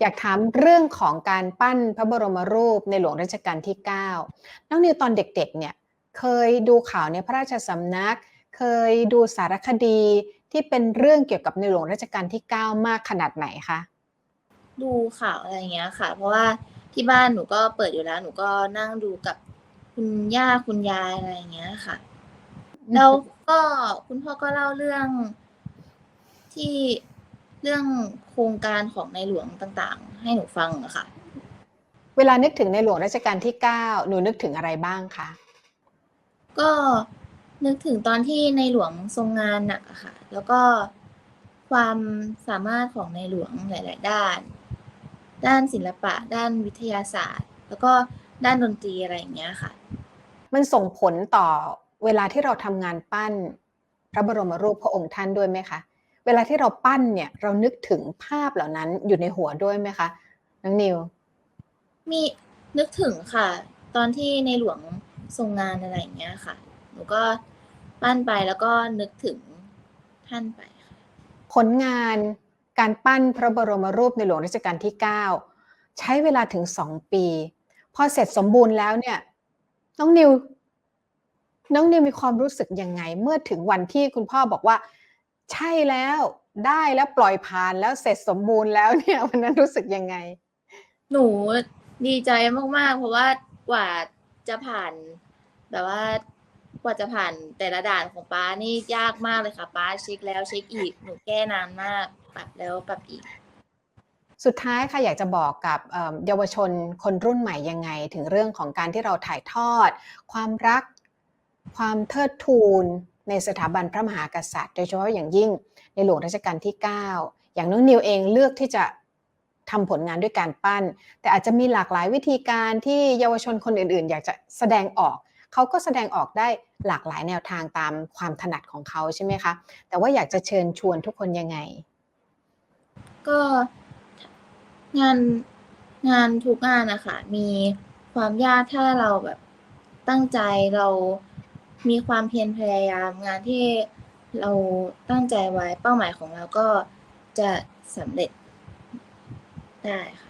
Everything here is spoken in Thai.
อยากถามเรื่องของการปั้นพระบรมรูปในหลวงรัชกาลที่ 9 น้องนิวตอนเด็กๆเนี่ยเคยดูข่าวในพระราชสำนัก เคยดูสารคดีที่เป็นเรื่องเกี่ยวกับในหลวงรัชกาลที่ 9 มากขนาดไหนคะดูข่าวอะไรอย่างเงี้ยค่ะ เพราะว่าที่บ้านหนูก็เปิดอยู่แล้ว หนูก็นั่งดูกับคุณย่าคุณยายอะไรอย่างเงี้ยค่ะ แล้วก็คุณพ่อก็เล่าเรื่องที่ เรื่องโครงการของในหลวงต่างๆ ให้หนูฟังอะค่ะ เวลานึกถึงในหลวงรัชกาลที่9หนูนึกถึงอะไรบ้างคะก็นึกถึงตอนที่ในหลวงทรงงานหนักอะค่ะ แล้วก็ความสามารถของในหลวงหลาย ๆ ด้าน ด้านศิลปะ ด้านวิทยาศาสตร์ แล้วก็ด้านดนตรีอะไรอย่างเงี้ยค่ะ มันส่งผลต่อเวลาที่เราทำงานปั้น พระบรมรูปพระองค์ท่านด้วยไหมคะเวลาที่เราปั้นเนี่ย เรานึกถึงภาพเหล่านั้นอยู่ในหัวด้วยไหมคะน้องนิว มีนึกถึงค่ะ ตอนที่ในหลวงทรงงานอะไรอย่างเงี้ยค่ะ หนูก็ปั้นไปแล้วก็นึกถึงท่านไปค่ะผลงานการปั้นพระบรมรูปในหลวงรัชกาลที่ 9 ใช้เวลาถึง2ปี พอเสร็จสมบูรณ์แล้วเนี่ย น้องนิว น้องนิวมีความรู้สึกยังไง เมื่อถึงวันที่คุณพ่อบอกว่า ใช่แล้วได้แล้วปล่อยผ่านแล้วเสร็จสมบูรณ์แล้วเนี่ยวันนั้นรู้สึกยังไง หนูดีใจมากๆ เพราะว่ากว่าจะผ่านแบบว่ากว่าจะผ่านแต่ละด่านของป้านี่ยากมากเลยค่ะป้าเช็คแล้วเช็คอีกหนูแก้นานมากปรับแล้วปรับอีก สุดท้ายค่ะอยากจะบอกกับเอ่อเยาวชนคนรุ่นใหม่ยังไง ถึงเรื่องของการที่เราถ่ายทอด ความรัก ความเทิดทูนในสถาบันพระมหากษัตริย์ โดยเฉพาะอย่างยิ่งในหลวงรัชกาลที่ 9 อย่างน้องนิวเองเลือกที่จะทำผลงานด้วยการปั้น แต่อาจจะมีหลากหลายวิธีการที่เยาวชนคนอื่นๆ อยากจะแสดงออก เขาก็แสดงออกได้หลากหลายแนวทางตามความถนัดของเขาใช่ไหมคะ แต่ว่าอยากจะเชิญชวนทุกคนยังไง ก็งานงานทุกงานนะคะมีความยากถ้าเราแบบตั้งใจเรา มีความเพียรพยายามงานที่เราตั้งใจไว้เป้าหมายของเราก็จะสำเร็จได้ค่ะ